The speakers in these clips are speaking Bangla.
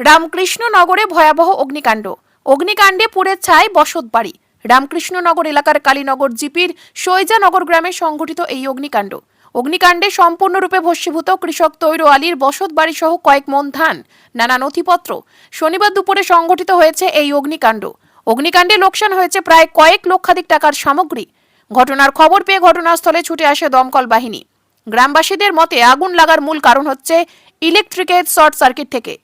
রামকৃষ্ণনগরে ভয়াবহ অগ্নিকাণ্ড। অগ্নিকাণ্ডে পুড়ে ছাই বসত বাড়ি। রামকৃষ্ণনগর এলাকার কালীনগর জিপির সৈজানগর গ্রামে সংঘটিত এই অগ্নিকাণ্ড। অগ্নিকাণ্ডে সম্পূর্ণরূপে ভস্মীভূত কৃষক তৈর আলীর বসতবাড়ি সহ কয়েক মন ধান, নানা নথিপত্র। শনিবার দুপুরে সংঘটিত হয়েছে এই অগ্নিকাণ্ড। অগ্নিকাণ্ডে লোকসান হয়েছে প্রায় কয়েক লক্ষাধিক টাকার সামগ্রী। ঘটনার খবর পেয়ে ঘটনাস্থলে ছুটে আসে দমকল বাহিনী। গ্রামবাসীদের মতে আগুন লাগার মূল কারণ হচ্ছে ইলেকট্রিকের শর্ট সার্কিট থেকে।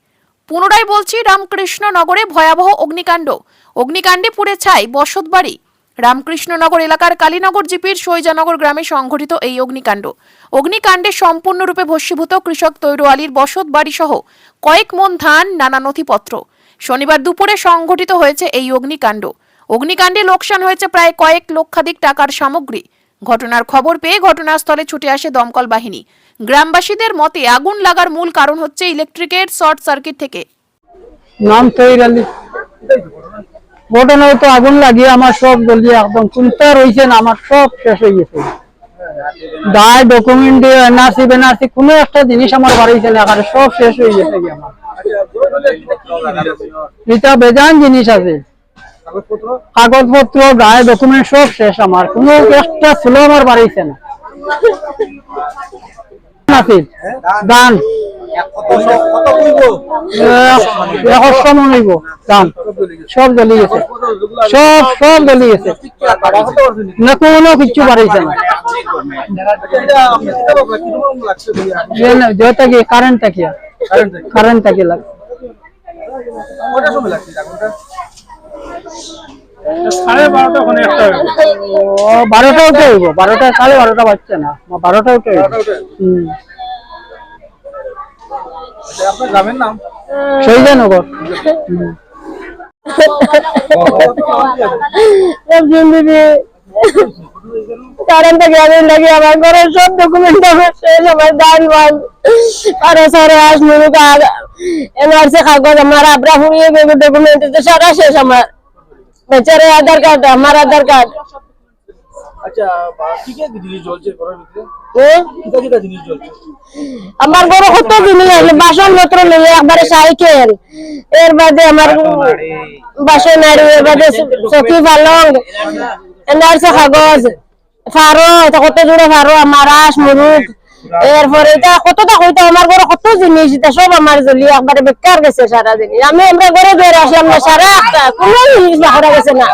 পুনরায় বলছি, রামকৃষ্ণনগরে ভয়াবহ অগ্নিকাণ্ড। অগ্নিকাণ্ডে পুড়ে ছাই বসতবাড়ি রামকৃষ্ণনগর এলাকার কালীনগর জিপির সৈজানগর গ্রামে সংঘটিত এই অগ্নিকাণ্ড। অগ্নিকাণ্ডে সম্পূর্ণরূপে ভস্মীভূত কৃষক তৈর আলীর বসত বাড়ি সহ কয়েক মন ধান, নানা নথিপত্র। শনিবার দুপুরে সংঘটিত হয়েছে এই অগ্নিকাণ্ড। অগ্নিকাণ্ডে লোকসান হয়েছে প্রায় কয়েক লক্ষাধিক টাকার সামগ্রী। ঘটনার খবর পেয়ে ঘটনাস্থলে ছুটে আসে দমকল বাহিনী। গ্রামবাসীদের মতে আগুন লাগার মূল কারণ হচ্ছে ইলেকট্রিকের শর্ট সার্কিট থেকে। নাম তৈর ঘটনায় তো আগুন লাগিয়ে আমার সব জ্বলিয়ে একদম চিন্তা রয়েছে না, আমার সব শেষ হয়ে গেছে। দায় ডকুমেন্ট এনআরসি বেনআরসি কোনো একটা জিনিস আমার বাড়িতে না কারণ সব শেষ হয়ে গেছে আমার। এটা বেজান জিনিস আছে। কাগজপত্র? গায়ে ডকুমেন্ট সব শেষ আমার। কোনো একটা ছিল আমার বাড়িতে না। নাসির দান একশো হইব দাম সব জ্বলি গেছে। সব সব জ্বলি গেছে। না কোনো কিচ্ছু বাড়াইছে না। যে থাকি কারেন্ট থাকি কারেন্ট থাকি লাগে সাড়ে বারোটা ওখানে একটা ও বারোটা উঠে হইব। বারোটা সাড়ে বারোটা বাজছে না। বারোটা উঠে হইব। আপনার গ্রামের নাম? সৈজানগর। কারেন্ট গ্রামীণ লাগে আমার ঘরের সব ডকুমেন্ট আমার শেষ আমার দান বান। আরও সারে আস মুরুক এনআরসি কাগজ আমার আবরা ফুরিয়ে গেছে ডকুমেন্ট তো সারা শেষ আমার। বেচারে আধার কার্ড আমার আধার কার্ড। আচ্ছা আমার কত জিনিস বাসন পত্র নিয়ে একবারে সাইকেল এর বাদে আমার বাসন এর বাদে পালং কাগজ ফারো কত জোড়া ফারো আমার মুরুখ। এরপরে এটা কতটা কইতো আমার ঘরে কত জিনিস এটা সব আমার জ্বলি একবারে বেকার গেছে সারা জিনিস আমি আমরা ঘরে বের আসলাম না সারা কোনো জিনিস বাকরা গেছে না।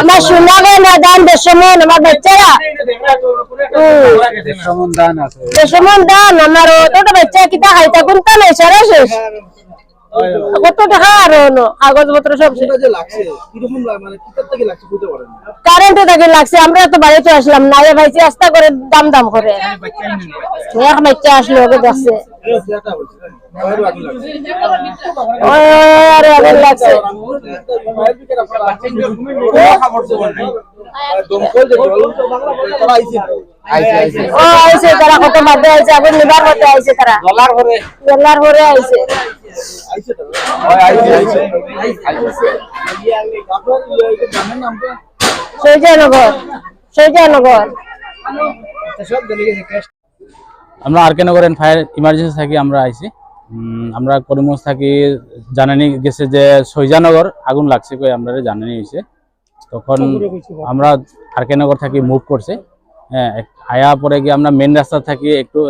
আমার সোনা না দান দেশমন আমার বাচ্চারা। দেশমন দান আমার ওটা বাচ্চা কিতা খাইতা কোনটা নাই সারা শেষ। কত টাকা আর হলো? কাগজপত্র সব লাগ- মানে কারেন্টে তাকে লাগছে আমরা তো বাড়িতে আসলাম না। এ ভাইছি আস্তা করে দাম দাম করে। এক বাচ্চা আসলো ওকে দেখছে। হচ্ছে লাগছে। দমকল ও আইছে তারা কত আইছে আগুন নিবার আইছে তারা। জলার পরে জেলার পরে আইছে। আইছে আইছে আইছে। আমরা R K Nagar and fire emergency থাকি আমরা আইছি। উম, আমরা করিমগঞ্জ থাকি জানানি গেছে যে সৈজানগর আগুন লাগছে কই আমরা জানানি হয়েছে তখন আমরা আর কে নগর থাকি মুভ করছে। হ্যাঁ আয়া পরে গিয়ে আমরা মেন রাস্তা থাকি একটু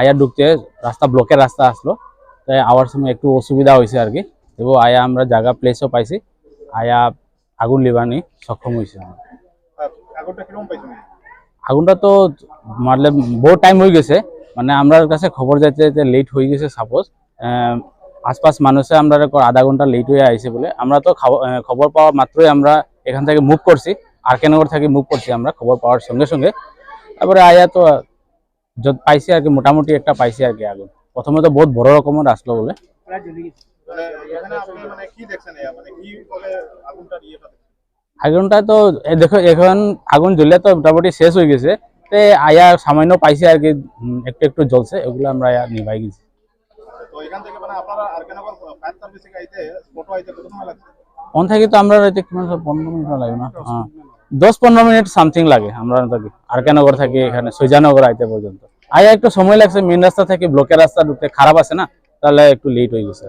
আয়া ঢুকতে রাস্তা ব্লকের রাস্তা আসলো। তাই আওয়ার সময় একটু অসুবিধা হয়েছে আর কি। এবং আয়া আমরা জায়গা প্লেসও পাইছি। আয়া আগুন লিবানি সক্ষম হয়েছে আগুনটা পাইছেন আগুনটা তো মারলে বহু টাইম হয়ে গেছে। মানে আমরা কাছে খবর যাইতে যাইতে লেট হয়ে গেছে সাপোজ আশপাশ মানুষে আমরা আধা ঘণ্টা লেট হয়ে আইছে বলে। আমরা তো খবর পাওয়া মাত্রই আমরা এখান থেকে মুভ করছি। আর কেনগর থেকে মুভ করছি আমরা খবর পাওয়ার সঙ্গে সঙ্গে। তারপরে আয়া তো, যত পাইছি আর কি, মোটামুটি একটা পাইছি আর কি আগুন প্রথমে তো বহুত বড় রকমের আসলো বলে। আগুনটা তো দেখো, এখন আগুন জ্বলে তো মোটামুটি শেষ হয়ে গেছে। তে আয়া সামান্য পাইছে আর কি একটু একটু জ্বলছে ওগুলো আমরা নিভাই গেছি। ওখান থেকে তো আমরা কিমান পনেরো মিনিট লাগে না? হ্যাঁ দশ পনেরো মিনিট সামথিং লাগে আমরা থাকি। আরকানগর থাকি এখানে সৈজানগর আইতে পর্যন্ত। আয়া একটু সময় লাগছে মেন রাস্তা থেকে ব্লকের রাস্তা ঢুকতে, খারাপ আছে না? তাহলে একটু লেট হয়ে গেছে।